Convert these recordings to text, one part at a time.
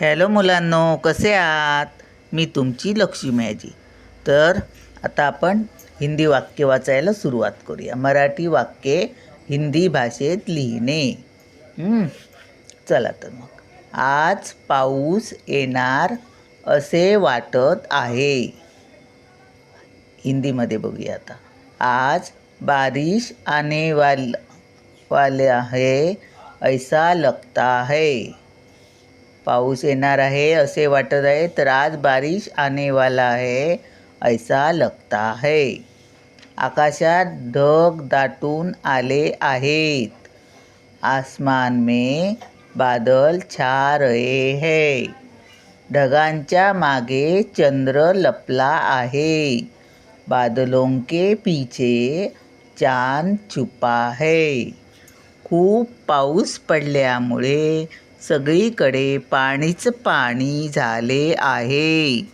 Hello मुलांनो कसे आहात? मी तुमची लक्ष्मी आजी तर आता आपण हिंदी वाक्य वाचायला सुरुवात करूया. मराठी वाक्ये हिंदी भाषेत लिहिणे. चला तर मग. आज पाऊस येणार असे वाटत आहे. हिंदीमध्ये बघूया आता. आज बारिश आने वाल आहे ऐसा लगता है. पाऊस येणार आहे असे वाटत आहे. तर आज बारिश आनेवाला आहे है ऐसा लगता है. आकाशात ढग दाटून आले आहेत. आसमान में बादल छा रहे है. ढगांच्या मागे चंद्र लपला आहे. बादलों के पीछे चांद छुपा है. खूप पाऊस पडल्यामुळे सगळीकडे पाणीच पाणी झाले आहे.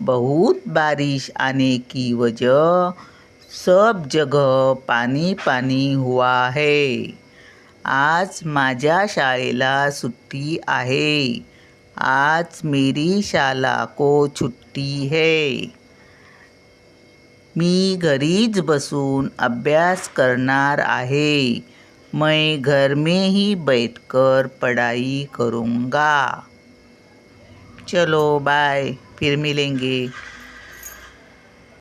बहुत बारिश आने की वजह सब जगह पाणी पाणी हुआ है. आज माझ्या शाळेला सुट्टी आहे. आज मेरी शाला को छुट्टी है. मी घरीच बसून अभ्यास करणार आहे. मैं घर में ही बैठकर पढ़ाई करूँगा। चलो बाय फिर मिलेंगे।